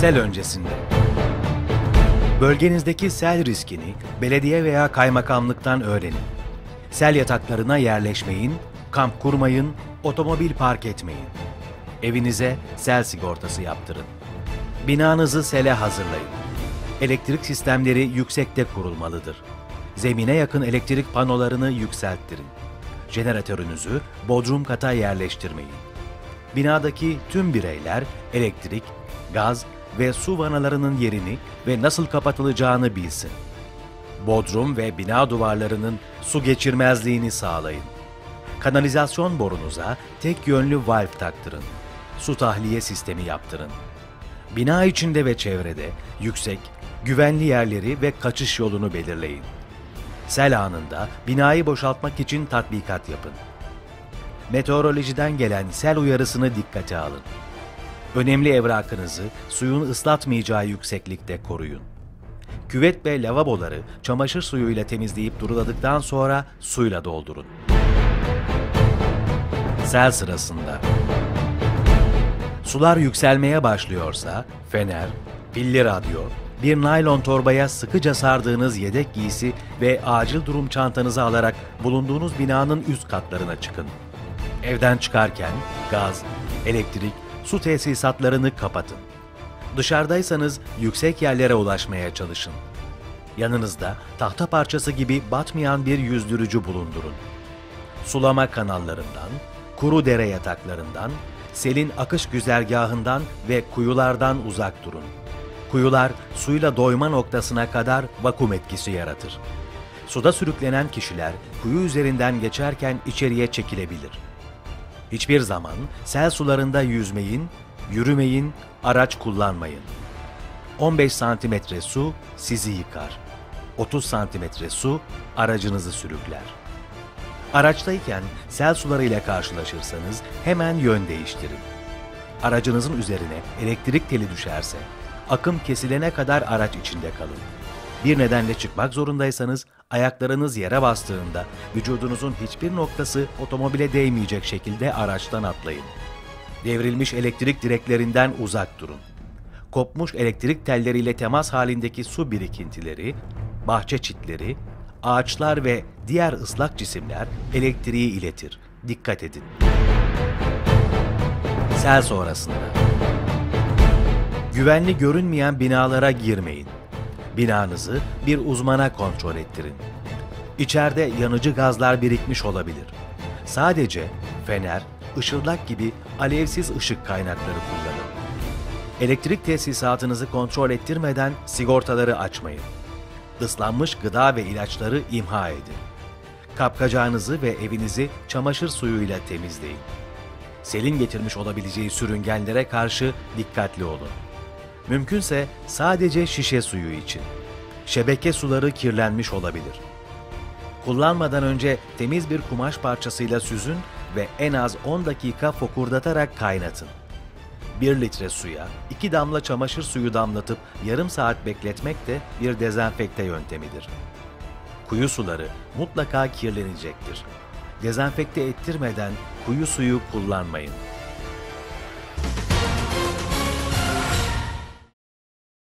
Sel öncesinde. Bölgenizdeki sel riskini belediye veya kaymakamlıktan öğrenin. Sel yataklarına yerleşmeyin, kamp kurmayın, otomobil park etmeyin. Evinize sel sigortası yaptırın. Binanızı sele hazırlayın. Elektrik sistemleri yüksekte kurulmalıdır. Zemine yakın elektrik panolarını yükselttirin. Jeneratörünüzü bodrum kata yerleştirmeyin. Binadaki tüm bireyler elektrik, gaz ve su vanalarının yerini ve nasıl kapatılacağını bilsin. Bodrum ve bina duvarlarının su geçirmezliğini sağlayın. Kanalizasyon borunuza tek yönlü valv taktırın. Su tahliye sistemi yaptırın. Bina içinde ve çevrede yüksek, güvenli yerleri ve kaçış yolunu belirleyin. Sel anında binayı boşaltmak için tatbikat yapın. Meteorolojiden gelen sel uyarısını dikkate alın. Önemli evrakınızı suyun ıslatmayacağı yükseklikte koruyun. Küvet ve lavaboları çamaşır suyuyla temizleyip duruladıktan sonra suyla doldurun. Sel sırasında Sular yükselmeye başlıyorsa fener, pilli radyo, bir naylon torbaya sıkıca sardığınız yedek giysi ve acil durum çantanızı alarak bulunduğunuz binanın üst katlarına çıkın. Evden çıkarken gaz, elektrik, su tesisatlarını kapatın. Dışarıdaysanız yüksek yerlere ulaşmaya çalışın. Yanınızda tahta parçası gibi batmayan bir yüzdürücü bulundurun. Sulama kanallarından, kuru dere yataklarından, selin akış güzergahından ve kuyulardan uzak durun. Kuyular suyla doyma noktasına kadar vakum etkisi yaratır. Suda sürüklenen kişiler kuyu üzerinden geçerken içeriye çekilebilir. Hiçbir zaman sel sularında yüzmeyin, yürümeyin, araç kullanmayın. 15 santimetre su sizi yıkar. 30 santimetre su aracınızı sürükler. Araçtayken sel sularıyla karşılaşırsanız hemen yön değiştirin. Aracınızın üzerine elektrik teli düşerse, akım kesilene kadar araç içinde kalın. Bir nedenle çıkmak zorundaysanız ayaklarınız yere bastığında vücudunuzun hiçbir noktası otomobile değmeyecek şekilde araçtan atlayın. Devrilmiş elektrik direklerinden uzak durun. Kopmuş elektrik telleriyle temas halindeki su birikintileri, bahçe çitleri, ağaçlar ve diğer ıslak cisimler elektriği iletir. Dikkat edin. Sel sonrasında Güvenli görünmeyen binalara girmeyin. Binanızı bir uzmana kontrol ettirin. İçeride yanıcı gazlar birikmiş olabilir. Sadece fener, ışıldak gibi alevsiz ışık kaynakları kullanın. Elektrik tesisatınızı kontrol ettirmeden sigortaları açmayın. Islanmış gıda ve ilaçları imha edin. Kapkacağınızı ve evinizi çamaşır suyuyla temizleyin. Selin getirmiş olabileceği sürüngenlere karşı dikkatli olun. Mümkünse sadece şişe suyu için. Şebeke suları kirlenmiş olabilir. Kullanmadan önce temiz bir kumaş parçasıyla süzün ve en az 10 dakika fokurdatarak kaynatın. 1 litre suya 2 damla çamaşır suyu damlatıp yarım saat bekletmek de bir dezenfekte yöntemidir. Kuyu suları mutlaka kirlenecektir. Dezenfekte ettirmeden kuyu suyu kullanmayın.